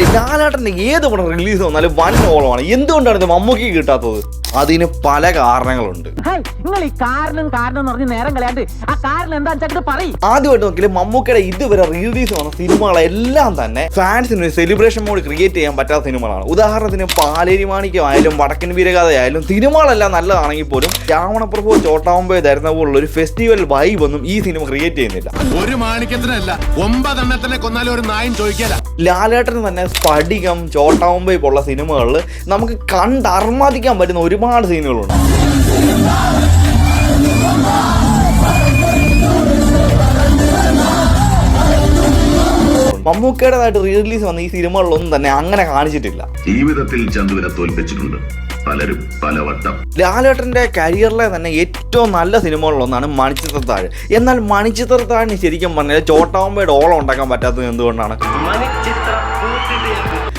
ലാലേട്ടന്റെ ഏത് പടം റിലീസ് വന്നാലും വൻ ഓളമാണ് എന്തുകൊണ്ടാണ് ഇത് മമ്മൂക്കി കിട്ടാത്തത്? അതിന് പല കാരണങ്ങളുണ്ട്. നിങ്ങൾ ഈ കാരണം കാരണം പറഞ്ഞ് നേരം കളയാണ്ട് ആ കാരണം എന്താ പറയും. ആദ്യമായിട്ട് നോക്കിയാൽ മമ്മൂക്കയുടെ ഇതുവരെ റിലീസ് വന്ന സിനിമകളെല്ലാം തന്നെ ഫാൻസിന് ഒരു സെലിബ്രേഷൻ മോഡ് ക്രിയേറ്റ് ചെയ്യാൻ പറ്റാത്ത സിനിമകളാണ്. ഉദാഹരണത്തിന് പാലേരി മാണിക്യം ആയാലും വടക്കൻ വീരകഥയായാലും സിനിമകളെല്ലാം നല്ലതാണെങ്കിൽ പോലും രാവണപ്രഭു ചോട്ടാവുമ്പോ തരുന്ന പോലുള്ള ഒരു ഫെസ്റ്റിവൽ വൈബ് ഒന്നും ഈ സിനിമ ക്രിയേറ്റ് ചെയ്യുന്നില്ല. ഒരു മാണിക്യത്തിനല്ല ഒമ്പതെണ്ണത്തിനെ കൊന്നാലും ഒരു നായും ചോദിക്കല. ലാലേട്ടന് തന്നെ സ്ഫടികം ചോട്ടാവുമ്പോ പോലുള്ള സിനിമകളിൽ നമുക്ക് കണ്ടർമാദിക്കാൻ പറ്റുന്ന ഒരുപാട് സീനുകളുണ്ട്. മമ്മൂക്കയുടേതായിട്ട് റീ റിലീസ് വന്ന ഈ സിനിമകളിലൊന്നും തന്നെ അങ്ങനെ കാണിച്ചിട്ടില്ല. ജീവിതത്തിൽ ചന്ദുവിനെ തോൽപ്പിച്ചിട്ടുണ്ട്. പലരും പലവട്ടം. ലാലേട്ടന്റെ കരിയറിലെ തന്നെ ഏറ്റവും നല്ല സിനിമകളിലൊന്നാണ് മണിച്ചിത്രത്താഴ്. എന്നാൽ മണിച്ചിത്രത്താഴിന് ശരിക്കും പറഞ്ഞാൽ ചോട്ടാവുമ്പയുടെ ഓളം ഉണ്ടാക്കാൻ പറ്റാത്തത് എന്തുകൊണ്ടാണ്?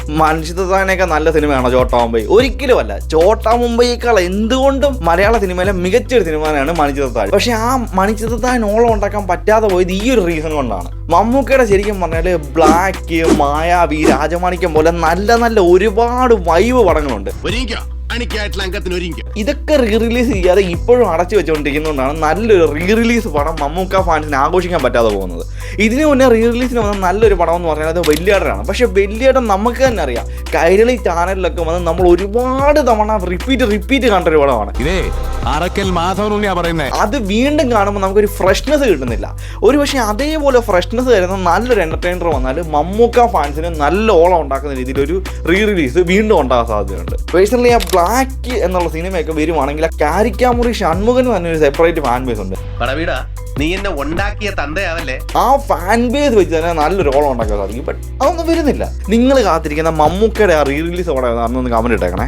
മണിച്ചിത്രത്താഴിനേക്കാൾ നല്ല സിനിമയാണ് ചോട്ടാ മുംബൈ ഒരിക്കലും അല്ല ചോട്ടാ മുംബൈയേക്കാൾ എന്തുകൊണ്ടും മലയാള സിനിമയിലെ മികച്ചൊരു സിനിമയാണ് മണിച്ചിത്രത്താഴ് പക്ഷെ ആ മണിച്ചിത്രത്താഴിന് ഓളം ഉണ്ടാക്കാൻ പറ്റാതെ പോയത് ഈ ഒരു റീസൺ കൊണ്ടാണ്. മമ്മൂക്കയുടെ ശരിക്കും പറഞ്ഞാൽ ബ്ലാക്ക് മായാവി രാജമാണിക്യം പോലെ നല്ല നല്ല ഒരുപാട് വൈവ് പടങ്ങളുണ്ട്. അണിക്കായിട്ടുള്ള അംഗത്തിന് ഒരുങ്ങി ഇതൊക്കെ റീ റിലീസ് ചെയ്യാതെ ഇപ്പോഴും അടച്ചു വെച്ചുകൊണ്ടിരിക്കുന്നതുകൊണ്ടാണ് നല്ലൊരു റീ റിലീസ് പടം മമ്മൂക്ക ഫാൻസിനെ ആഘോഷിക്കാൻ പറ്റാതെ പോകുന്നത്. ഇതിന് മുന്നേ റീ റിലീസിന് വന്ന നല്ലൊരു പടം എന്ന് പറഞ്ഞാൽ അത് വലിയേടനാണ്. പക്ഷേ വെല്ലിയാടൻ നമുക്ക് തന്നെ അറിയാം. കൈരളി ചാനലിലൊക്കെ വന്ന് നമ്മൾ ഒരുപാട് തവണ റിപ്പീറ്റ് റിപ്പീറ്റ് കണ്ടൊരു പടമാണ്. അത് വീണ്ടും കാണുമ്പോൾ നമുക്കൊരു ഫ്രഷ്നെസ് കിട്ടുന്നില്ല. ഒരു പക്ഷേ അതേപോലെ ഫ്രഷ്നെസ് തരുന്ന നല്ലൊരു എന്റർടൈനർ വന്നാൽ മമ്മൂക്ക ഫാൻസിന് നല്ല ഓളം ഉണ്ടാക്കുന്ന രീതിയിൽ ഒരു റീ റിലീസ് വീണ്ടും ഉണ്ടാകാൻ സാധ്യതയുണ്ട്. പേഴ്സണലി ആ ബ്ലാക്ക് എന്നുള്ള സിനിമയൊക്കെ വരുവാണെങ്കിൽ കാരിക്കാമുറി ഷൺമുഖന് തന്നെ ഒരു സെപ്പറേറ്റ് ഫാൻ ബേസ് ഉണ്ട്. പടവീടാ നീ എന്നെ ഉണ്ടാക്കിയ തന്തയാവല്ലേ? ആ ഫാൻ ബേസ് വെച്ച് തന്നെ നല്ലൊരു റോൾ ഉണ്ടാക്കാൻ സാധിക്കും. ബട്ട് അതൊന്നും വരുന്നില്ല. നിങ്ങൾ കാത്തിരിക്കുന്ന മമ്മൂക്കയുടെ ആ റീ റിലീസ് അവിടെ അന്നൊന്ന് കമന്റ് ഇട്ടേക്കണേ.